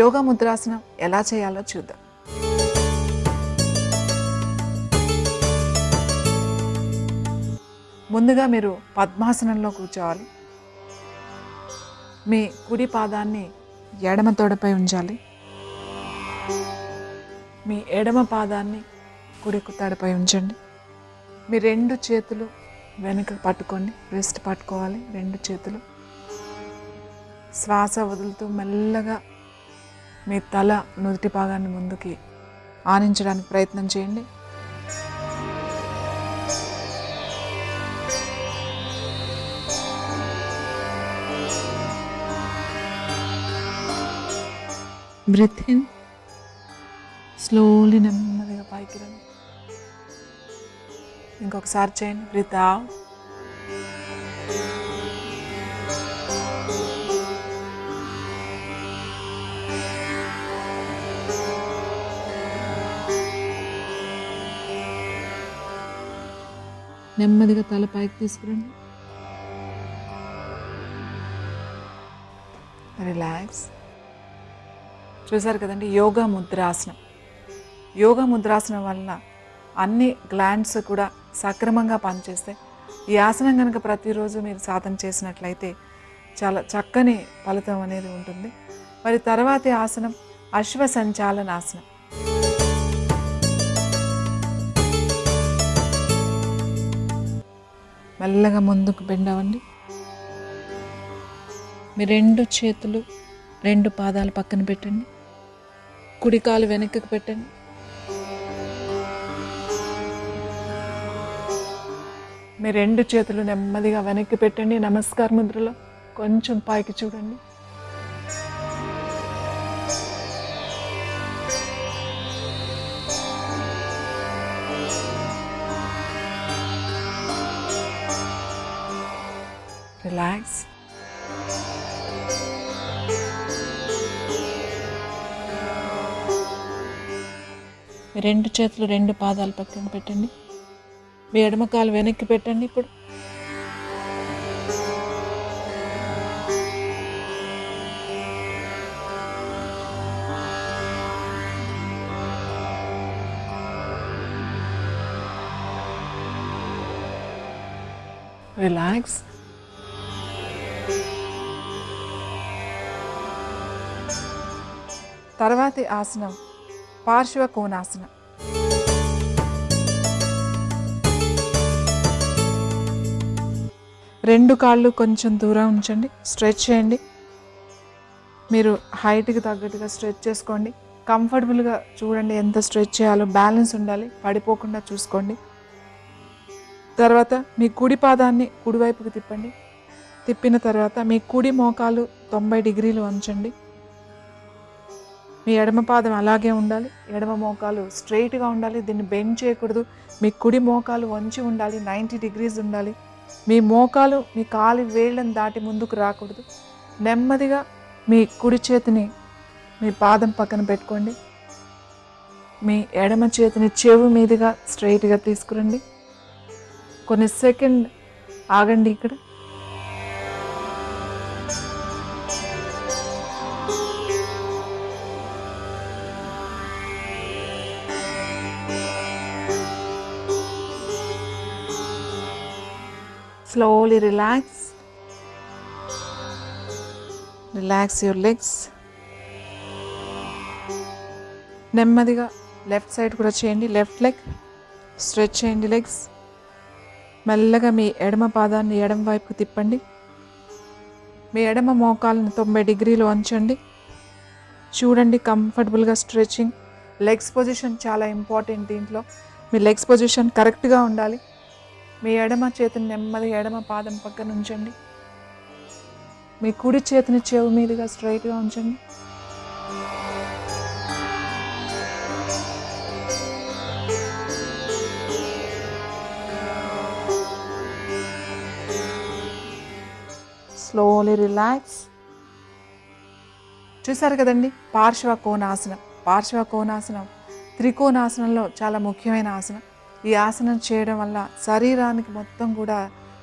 యోగా ముద్రాసనం ఎలా చేయాలో చూద్దాం. ముందుగా మీరు పద్మాసనంలో కూర్చోవాలి. మీ కుడి పాదాన్ని ఎడమ తోడపై ఉంచాలి. మీ ఎడమ పాదాన్ని కుడి తడపై ఉంచండి. మీ రెండు చేతులు వెనుక పట్టుకోండి. రెస్ట్ పట్టుకోవాలి. రెండు చేతులు. శ్వాస వదులుతూ మెల్లగా మీ తల నుదుటి భాగాన్ని ముందుకి ఆనించడానికి ప్రయత్నం చేయండి. బ్రిత్ ఇన్ స్లోలీ నెమ్మదిగా పైకి రండి. ఇంకొకసారి చేయండి. బ్రిత్ అవుట్ నెమ్మదిగా తల పైకి తీసుకురండి. రిలాక్స్ చూసారు కదండి యోగా ముద్రాసనం. యోగా ముద్రాసనం వలన అన్ని గ్లాండ్స్ కూడా సక్రమంగా పనిచేస్తాయి. ఈ ఆసనం కనుక ప్రతిరోజు మీరు సాధన చేసినట్లయితే చాలా చక్కని ఫలితం అనేది ఉంటుంది. మరి తర్వాతి ఆసనం అశ్వ సంచాలన మెల్లగా ముందుకు బెండ్ అవ్వండి మీ రెండు చేతులు రెండు పాదాలు పక్కన పెట్టండి. కుడికాలు వెనక్కి పెట్టండి. మీ రెండు చేతులు నెమ్మదిగా వెనక్కి పెట్టండి. నమస్కార ముద్రలో కొంచెం పైకి చూడండి. రిలాక్స్ రెండు చేతులు రెండు పాదాలు పక్కన పెట్టండి. మీ ఎడమకాలు వెనక్కి పెట్టండి ఇప్పుడు. రిలాక్స్ తర్వాతి ఆసనం పార్శ్వ కోణాసనం. రెండు కాళ్ళు కొంచెం దూరం ఉంచండి స్ట్రెచ్ చేయండి. మీరు హైట్కి తగ్గట్టుగా స్ట్రెచ్ చేసుకోండి. కంఫర్టబుల్గా చూడండి ఎంత స్ట్రెచ్ చేయాలో బ్యాలెన్స్ ఉండాలి పడిపోకుండా చూసుకోండి. తర్వాత మీ కుడి పాదాన్ని కుడివైపుకి తిప్పండి. తిప్పిన తర్వాత మీ కుడి మోకాలు తొంభై డిగ్రీలు ఉంచండి. మీ ఎడమ పాదం అలాగే ఉండాలి. ఎడమ మోకాలు స్ట్రైట్గా ఉండాలి. దీన్ని బెండ్ చేయకూడదు. మీ కుడి మోకాలు వంచి ఉండాలి. నైంటీ డిగ్రీస్ ఉండాలి. మీ మోకాలు మీ కాలి వేళ్ళని దాటి ముందుకు రాకూడదు. నెమ్మదిగా మీ కుడి చేతిని మీ పాదం పక్కన పెట్టుకోండి. మీ ఎడమ చేతిని చెవు మీదుగా స్ట్రైట్గా తీసుకురండి. కొన్ని సెకండ్ ఆగండి ఇక్కడ. Slowly relax. Relax your legs. నెమ్మదిగా లెఫ్ట్ సైడ్ కూడా చేయండి. లెఫ్ట్ లెగ్ స్ట్రెచ్ చేయండి లెగ్స్ మెల్లగా మీ ఎడమ పాదాన్ని ఎడమ వైపుకు తిప్పండి. మీ ఎడమ మోకాలను తొంభై డిగ్రీలు ఉంచండి. చూడండి కంఫర్టబుల్గా స్ట్రెచింగ్ లెగ్స్ పొజిషన్ చాలా ఇంపార్టెంట్ దీంట్లో. మీ లెగ్స్ పొజిషన్ కరెక్ట్గా ఉండాలి. మీ ఎడమ చేతిని నెమ్మది ఎడమ పాదం పక్కన ఉంచండి. మీ కుడి చేతిని చెవు మీదుగా స్ట్రైట్గా ఉంచండి. స్లోలీ రిలాక్స్ చూసారు కదండి పార్శ్వ కోణాసనం పార్శ్వ కోణాసనం త్రికోణాసనంలో చాలా ముఖ్యమైన ఆసనం. ఈ ఆసనం చేయడం వల్ల శరీరానికి మొత్తం కూడా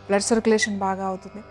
బ్లడ్ సర్క్యులేషన్ బాగా అవుతుంది.